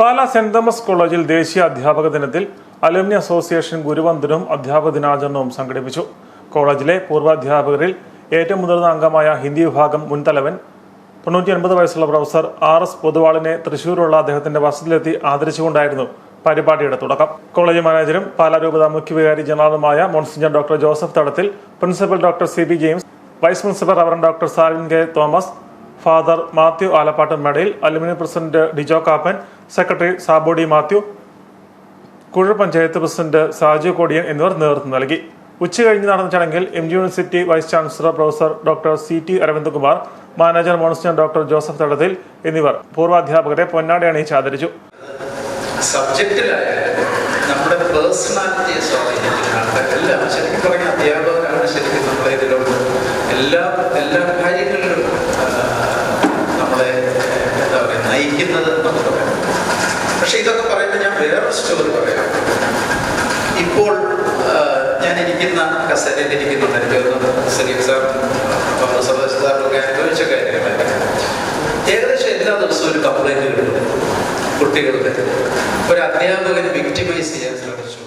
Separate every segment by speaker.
Speaker 1: Pala saint Thomas കോളേജിൽ ദേശീയ അധ്യാപക ദിനത്തിൽ അലുമിനി അസോസിയേഷൻ ഗുരുവന്ദനവും അധ്യാപക ദിനാചരണവും സംഘടിപ്പിച്ചു. കോളേജിലെ പൂർവാധ്യാപകരിൽ ഏറ്റവും മുതിർന്ന അംഗമായ ഹിന്ദി വിഭാഗം മുൻ തലവൻ തൊണ്ണൂറ്റി എൺപത് വയസ്സുള്ള പ്രൊഫസർ ആർ എസ് പൊതുവാളിനെ തൃശൂരുള്ള അദ്ദേഹത്തിന്റെ വസതിയിലെത്തി ആദരിച്ചുകൊണ്ടായിരുന്നു പരിപാടിയുടെ തുടക്കം. കോളേജ് മാനേജരും പാലാ രൂപത മുഖ്യവികാരി ജനറലുമായ monsignor doctor Joseph Thadathil principal doctor C B James vice principal reverend doctor Salin K Thomas father Mathew Alappatt Medayil alumni president Dijo Kappan secretary Sabodi Mathew Kuzhal panchayat president Saju Kodiyan എന്നിവർ നേതൃത്വം നൽകി. ഉച്ചകഴിഞ്ഞ് നടന്ന ചടങ്ങിൽ M G university vice chancellor professor doctor C T Aravindakumar manager monsignor doctor Joseph Thadathil എന്നിവർ പൂർവാധ്യാപകരെ പൊന്നാടി അണിയിച്ച് ആദരിച്ചു.
Speaker 2: നമ്മുടെ ഇതിലോട്ട് എല്ലാ എല്ലാ നയിക്കുന്നത് നമുക്ക് പറയാം പക്ഷെ ഇതൊക്കെ പറയുമ്പോൾ ഞാൻ വേറെ സ്റ്റോറി പറയാം. ഇപ്പോൾ ഞാൻ ഇരിക്കുന്ന കസേരയിൽ ഇരിക്കുന്നുണ്ട് എനിക്ക് തോന്നുന്നത് സലീം സാർ സദസ് സാറിനൊക്കെ അനുഭവിച്ച കാര്യങ്ങളല്ല ഏകദേശം എല്ലാ ദിവസവും ഒരു കംപ്ലൈന്റ് കിട്ടും കുട്ടികളുടെ. ഒരു അധ്യാപകൻ വിക്ടിമൈസ് ചെയ്യാൻ ശ്രമിച്ചു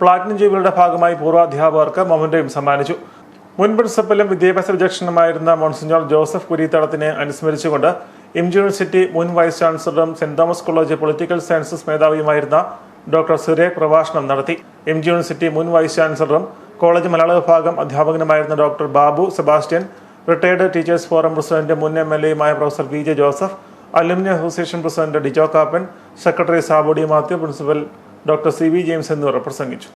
Speaker 1: പ്ലാറ്റിനം ജൂബിലിയുടെ ഭാഗമായി പൂർവാധ്യാപകർക്ക് മൊമന്റയും സമ്മാനിച്ചു. മുൻ പ്രിൻസിപ്പലും വിദ്യാഭ്യാസ വിചക്ഷണമായിരുന്ന മോൺസിഞ്ഞോർ ജോസഫ് കുരിത്തളത്തിനെ അനുസ്മരിച്ചുകൊണ്ട് എം ജി യൂണിവേഴ്സിറ്റി മുൻ vice ചാൻസലറും saint Thomas college political sciences മേധാവിയുമായിരുന്ന doctor Surekh പ്രഭാഷണം നടത്തി. എം ജി യൂണിവേഴ്സിറ്റി മുൻ വൈസ് ചാൻസലറും കോളേജ് മലയാള വിഭാഗം അധ്യാപകനുമായിരുന്ന doctor Babu Sebastian retired teachers forum president മുൻ M L എയുമായ professor V J Joseph alumni association president Dijo Kappan secretary Sabodi Mathew principal doctor C V James എന്നിവർ പ്രസംഗിച്ചു.